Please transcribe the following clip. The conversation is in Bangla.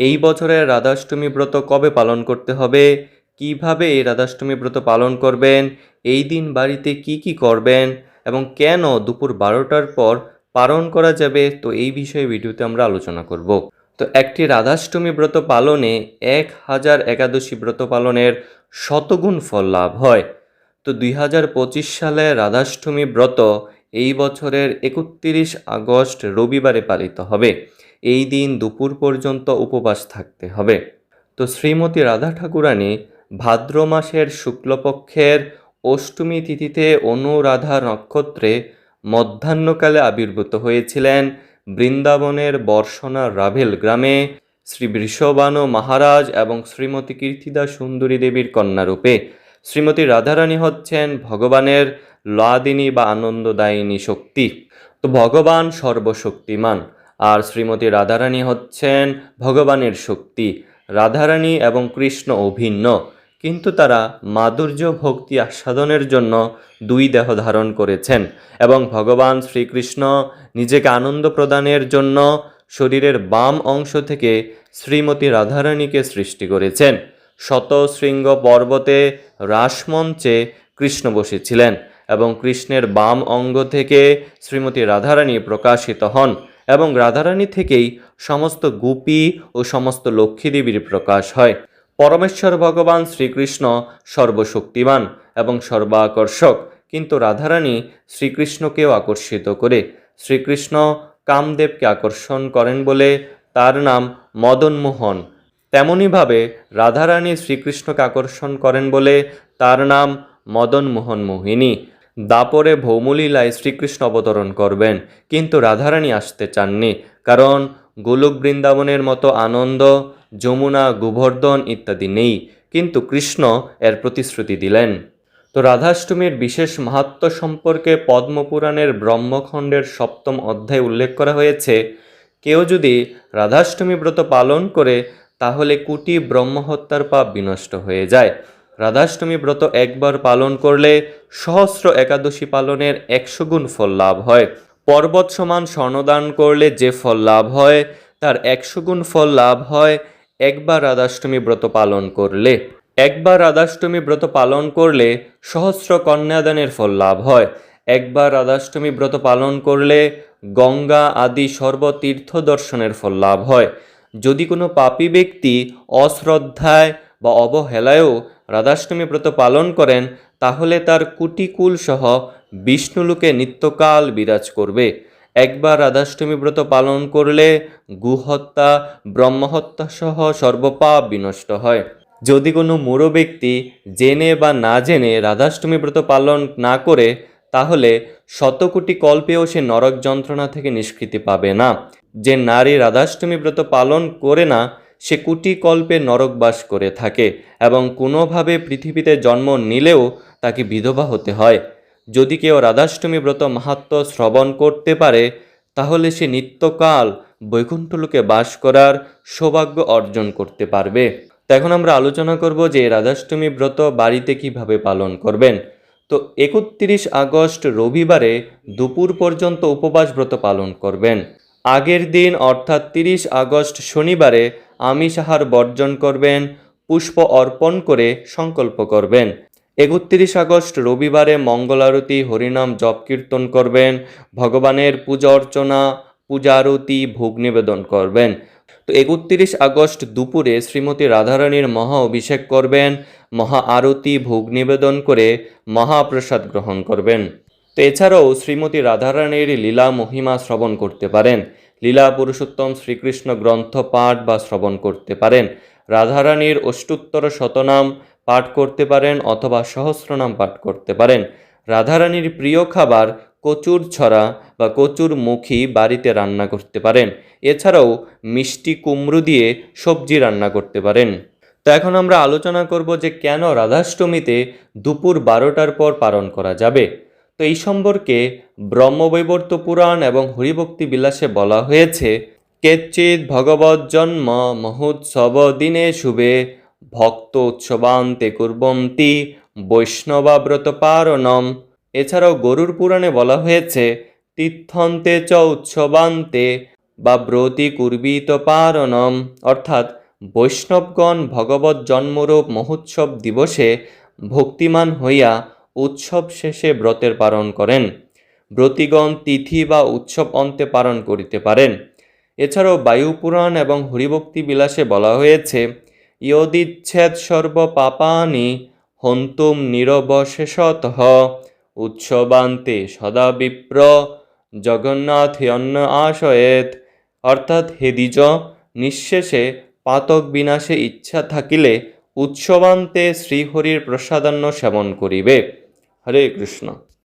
এই বছরের রাধাষ্টমী ব্রত কবে পালন করতে হবে? কীভাবে এই রাধাষ্টমী ব্রত পালন করবেন? এই দিন বাড়িতে কি কি করবেন? এবং কেন দুপুর বারোটার পর পালন করা যাবে? তো এই বিষয়ে ভিডিওতে আমরা আলোচনা করব। তো একটি রাধাষ্টমী ব্রত পালনে এক হাজার একাদশী ব্রত পালনের শতগুণ ফল লাভ হয়। তো দুই হাজার পঁচিশ সালে রাধাষ্টমী ব্রত এই বছরের একত্রিশ আগস্ট রবিবারে পালিত হবে। এই দিন দুপুর পর্যন্ত উপবাস থাকতে হবে। তো শ্রীমতী রাধা ঠাকুরানী ভাদ্র মাসের শুক্লপক্ষের অষ্টমী তিথিতে অনুরাধা নক্ষত্রে মধ্যাহ্নকালে আবির্ভূত হয়েছিলেন বৃন্দাবনের বর্ষণা রাভেল গ্রামে শ্রী বৃষবানু মহারাজ এবং শ্রীমতী কীর্তিদা সুন্দরী দেবীর কন্যারূপে। শ্রীমতী রাধারানী হচ্ছেন ভগবানের লাদিনী বা আনন্দদায়িনী শক্তি। তো ভগবান সর্বশক্তিমান। আর শ্রীমতী রাধারানী হচ্ছেন ভগবানের শক্তি। রাধারানী এবং কৃষ্ণ অভিন্ন, কিন্তু তারা মাধুর্য, ভক্তি, আস্বাদনের জন্য দুই দেহ ধারণ করেছেন এবং ভগবান শ্রীকৃষ্ণ নিজেকে আনন্দ প্রদানের জন্য শরীরের বাম অংশ থেকে শ্রীমতী রাধারানীকে সৃষ্টি করেছেন। শতশৃঙ্গ পর্বতে রাসমঞ্চে কৃষ্ণ বসেছিলেন এবং কৃষ্ণের বাম অঙ্গ থেকে শ্রীমতী রাধারানী প্রকাশিত হন। এবং রাধারানী থেকেই সমস্ত গোপী ও সমস্ত লক্ষ্মী দেবীর প্রকাশ হয়। পরমেশ্বর ভগবান শ্রীকৃষ্ণ সর্বশক্তিমান এবং সর্বাকর্ষক। কিন্তু রাধারানী শ্রীকৃষ্ণকেও আকর্ষিত করে। শ্রীকৃষ্ণ কামদেবকে আকর্ষণ করেন বলে তার নাম মদনমোহন তেমনইভাবে রাধারানী শ্রীকৃষ্ণকে আকর্ষণ করেন বলে তার নাম মদনমোহন মোহিনী। দাপরে ভৌমলীলায় শ্রীকৃষ্ণ অবতরণ করবেন, কিন্তু রাধারানী আসতে চাননি, কারণ গোলক বৃন্দাবনের মতো আনন্দ, যমুনা, গোবর্ধন ইত্যাদি নেই, কিন্তু কৃষ্ণ এর প্রতিশ্রুতি দিলেন। তো রাধাষ্টমীর বিশেষ মাহাত্ম সম্পর্কে পদ্মপুরাণের ব্রহ্মখণ্ডের সপ্তম অধ্যায়ে উল্লেখ করা হয়েছে, কেউ যদি রাধাষ্টমী ব্রত পালন করে, তাহলে কুটি ব্রহ্মহত্যার পাপ বিনষ্ট হয়ে যায়। রাধাষ্টমী ব্রত একবার পালন করলে সহস্র একাদশী পালনের একশো গুণ ফল লাভ হয়। পর্বত সমান স্বর্ণদান করলে যে ফল লাভ হয়, তার একশো গুণ ফল লাভ হয় একবার রাধাষ্টমী ব্রত পালন করলে। একবার রাধাষ্টমী ব্রত পালন করলে সহস্র কন্যাদানের ফল লাভ হয়। একবার রাধাষ্টমী ব্রত পালন করলে গঙ্গা আদি সর্বতীর্থ দর্শনের ফল লাভ হয়। যদি কোনো পাপী ব্যক্তি অশ্রদ্ধায় বা অবহেলায়ও রাধাষ্টমী ব্রত পালন করেন, তাহলে তার কুটিকুল সহ বিষ্ণুলোকে নিত্যকাল বিরাজ করবে। একবার রাধাষ্টমী ব্রত পালন করলে গুহত্যা, ব্রহ্মহত্যা সহ সর্বপাপ বিনষ্ট হয়। যদি কোনো মূঢ় ব্যক্তি জেনে বা না জেনে রাধাষ্টমী ব্রত পালন না করে, তাহলে শতকোটি কল্পেও সে নরক যন্ত্রণা থেকে নিষ্কৃতি পাবে না। যে নারী রাধাষ্টমী ব্রত পালন করে না সে কোটি কল্পে নরকবাস করে থাকে এবং কোনোভাবে পৃথিবীতে জন্ম নিলেও তাকে বিধবা হতে হয়। যদি কেউ রাধাষ্টমী ব্রত মাহাত্ম শ্রবণ করতে পারে, তাহলে সে নিত্যকাল বৈকুণ্ঠলোকে বাস করার সৌভাগ্য অর্জন করতে পারবে। তো এখন আমরা আলোচনা করব যে রাধাষ্টমী ব্রত বাড়িতে কীভাবে পালন করবেন। তো একত্রিশ আগস্ট রবিবারে দুপুর পর্যন্ত উপবাস ব্রত পালন করবেন। আগের দিন, অর্থাৎ তিরিশ আগস্ট শনিবারে আমিষ আহার বর্জন করবেন, পুষ্প অর্পণ করে সংকল্প করবেন। একত্রিশ আগস্ট রবিবারে মঙ্গল আরতি হরিনাম জপ কীর্তন করবেন, ভগবানের পূজা অর্চনা, পূজা আরতি, ভোগ নিবেদন করবেন। তো একত্রিশ আগস্ট দুপুরে শ্রীমতী রাধারানীর মহা অভিষেক করবেন, মহা আরতি, ভোগ নিবেদন করে মহাপ্রসাদ গ্রহণ করবেন। তো এছাড়াও শ্রীমতী রাধারানীর লীলা মহিমা শ্রবণ করতে পারেন। লীলা পুরুষোত্তম শ্রীকৃষ্ণ গ্রন্থ পাঠ বা শ্রবণ করতে পারেন। রাধারানীর অষ্টোত্তর শতনাম পাঠ করতে পারেন অথবা সহস্রনাম পাঠ করতে পারেন। রাধারানীর প্রিয় খাবার কচুর ছড়া বা কচুর মুখী বাড়িতে রান্না করতে পারেন। এছাড়াও মিষ্টি কুমড়ো দিয়ে সবজি রান্না করতে পারেন। তো এখন আমরা আলোচনা করব যে কেন রাধাষ্টমীতে দুপুর বারোটার পর পালন করা যাবে। তো এই সম্পর্কে ব্রহ্মবৈবর্ত পুরাণ এবং হরিভক্তি বিলাসে বলা হয়েছে কেচিৎ ভগবৎ জন্ম মহোৎসব দিনে শুভে, ভক্ত উৎসবান্তে কুর্বন্তি বৈষ্ণবাব্রত পারণম এছাড়াও গরুর পুরাণে বলা হয়েছে, তীর্থন্তে চ উৎসবান্তে বা ব্রতি কুর্বিত পারণম। অর্থাৎ বৈষ্ণবগণ ভগবত জন্মরূপ মহোৎসব দিবসে ভক্তিমান হইয়া উৎসব শেষে ব্রতের পালন করেন। ব্রতিগণ তিথি বা উৎসব অন্তে পালন করিতে পারেন। এছাড়াও বায়ুপুরাণ এবং হরিভক্তি বিলাসে বলা হয়েছে, ইয়দিচ্ছেদ সর্ব পাপানি হন্তুম নিরবশেষত উৎসবান্তে সদা বিপ্র জগন্নাথ অন্ন আশয়েত। অর্থাৎ হেদিজ নিঃশেষে পাতক বিনাশে ইচ্ছা থাকিলে উৎসবান্তে শ্রীহরির প্রসাদান্ন সেবন করিবে। হরে কৃষ্ণ